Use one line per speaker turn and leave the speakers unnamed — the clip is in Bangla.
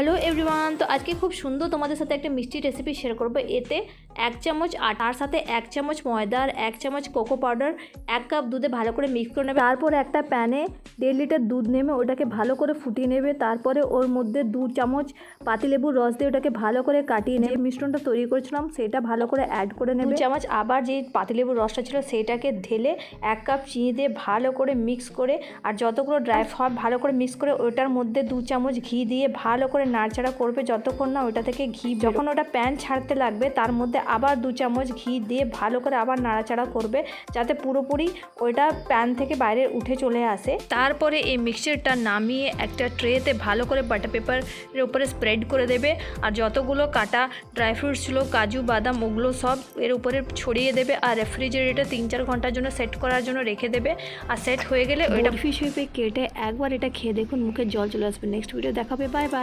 Hallo এভরিওয়ান তো আজকে খুব সুন্দর তোমাদের সাথে একটা মিষ্টি রেসিপি শেয়ার করব। এতে এক চামচ আটার সাথে এক চামচ ময়দা আর এক চামচ কোকো পাউডার এক কাপ দুধে ভালো করে মিক্স করে নেবে। তারপর একটা প্যানে দেড় লিটার দুধ নেবে ওটাকে ভালো করে ফুটিয়ে নেবে। তারপরে ওর মধ্যে দু চামচ পাতিলেবুর রস দিয়ে ওটাকে ভালো করে কাটিয়ে নেবে। মিশ্রণটা তৈরি করেছিলাম সেটা ভালো করে অ্যাড করে নেবে। চামচ আবার যে পাতিলেবুর রসটা ছিল সেটাকে ঢেলে এক কাপ চিনি দিয়ে ভালো করে মিক্স করে আর যতগুলো ড্রাই ফ্রুট ভালো করে মিক্স করে ওটার মধ্যে দু চামচ ঘি দিয়ে ভালো করে নাড়চাড়া করবে যতক্ষণ না ওটা থেকে ঘি যখন ওটা প্যান ছাড়তে লাগবে তার মধ্যে আবার দু চামচ ঘি দিয়ে ভালো করে আবার নাড়াচাড়া করবে যাতে পুরোপুরি ওইটা প্যান থেকে বাইরে উঠে চলে আসে। তারপরে এই মিক্সচারটা নামিয়ে একটা ট্রেতে ভালো করে বাটার পেপারের উপরে স্প্রেড করে দেবে আর যতগুলো কাটা ড্রাই ফ্রুটস ছিল কাজু বাদাম ওগুলো সব এর উপরে ছড়িয়ে দেবে আর রেফ্রিজারেটরে তিন চার ঘণ্টার জন্য সেট করার জন্য রেখে দেবে আর সেট হয়ে গেলে ওইটা ফিশ হুইপে কেটে একবার এটা খেয়ে দেখুন মুখে জল চলে আসবে। নেক্সট ভিডিও দেখাবে বাই বাই